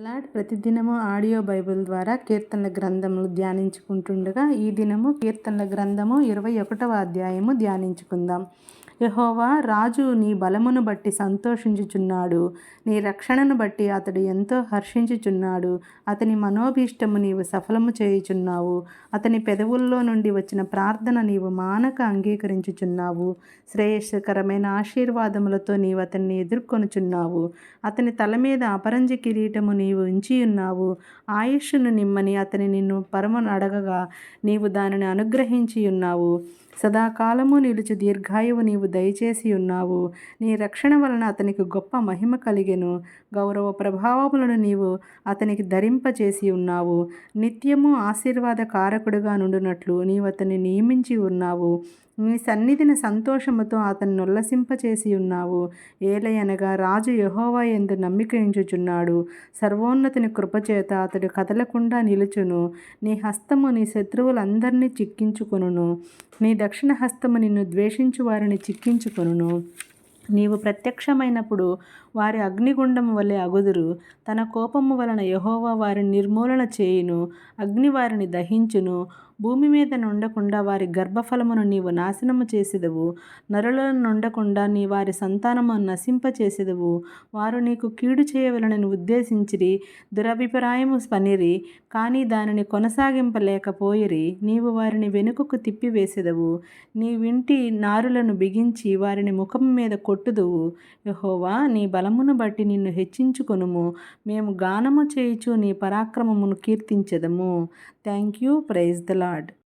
Lord ప్రతిదినము audio Bible ద్వారా కీర్తనల గ్రంథములు ధ్యానించుకుంటుండగా ఈ దినము కీర్తనల గ్రంథము ఇరవై ఒకటవ అధ్యాయము ధ్యానించుకుందాం. యహోవా రాజు నీ బలమును బట్టి సంతోషించుచున్నాడు. నీ రక్షణను బట్టి అతడు ఎంతో హర్షించుచున్నాడు. అతని మనోభీష్టము నీవు సఫలము చేయుచున్నావు. అతని పెదవుల్లో నుండి వచ్చిన ప్రార్థన నీవు మానక అంగీకరించుచున్నావు. శ్రేయస్కరమైన ఆశీర్వాదములతో నీవు అతన్ని ఎదుర్కొనుచున్నావు. అతని తల మీద అపరంజి కిరీటము నీవు ఉంచి ఉన్నావు. ఆయుష్ను నిమ్మని అతని నిన్ను పరమను అడగగా నీవు దానిని అనుగ్రహించి ఉన్నావు. సదాకాలము నిలుచు దీర్ఘాయువు నీవు దయచేసి ఉన్నావు. నీ రక్షణ వలన అతనికి గొప్ప మహిమ కలిగెను. గౌరవ ప్రభావములను నీవు అతనికి ధరింపచేసి ఉన్నావు. నిత్యము ఆశీర్వాద కారకుడుగా నుండునట్లు నీవు అతన్ని నియమించి ఉన్నావు. నీ సన్నిధిని సంతోషముతో అతన్ని ఉల్లసింపచేసి ఉన్నావు ఏలయనగా రాజు యహోవా ఎందు నమ్మిక ఎంచుచున్నాడు. సర్వోన్నతిని కృపచేత అతడు కదలకుండా నిలుచును. నీ హస్తము నీ శత్రువులందరినీ చిక్కించుకొనును. నీ దక్షిణ హస్తము నిన్ను ద్వేషించు వారిని చిక్కించుకొనును. నీవు ప్రత్యక్షమైనప్పుడు వారి అగ్నిగుండము వలె అగుదురు. తన కోపము వలన యహోవా వారిని నిర్మూలన చేయును అగ్ని వారిని దహించును. భూమి మీద నుండకుండా వారి గర్భఫలమును నీవు నాశనము చేసేదవు. నరులను నుండకుండా నీ వారి సంతానము నశింపచేసేదవు. వారు నీకు కీడు చేయవలనని ఉద్దేశించిరి దురభిప్రాయము పనిరి కానీ దానిని కొనసాగింపలేకపోయిరి. నీవు వారిని వెనుకకు తిప్పివేసేదవు. నీ వింటి నారులను బిగించి వారిని ముఖం మీద కొట్టు కొట్టుదువు యహోవా నీ బలమును బట్టి నిన్ను హెచ్చించుకొనుము. మేము గానము చేయుచు నీ పరాక్రమమును కీర్తించదము. Thank you praise the Lord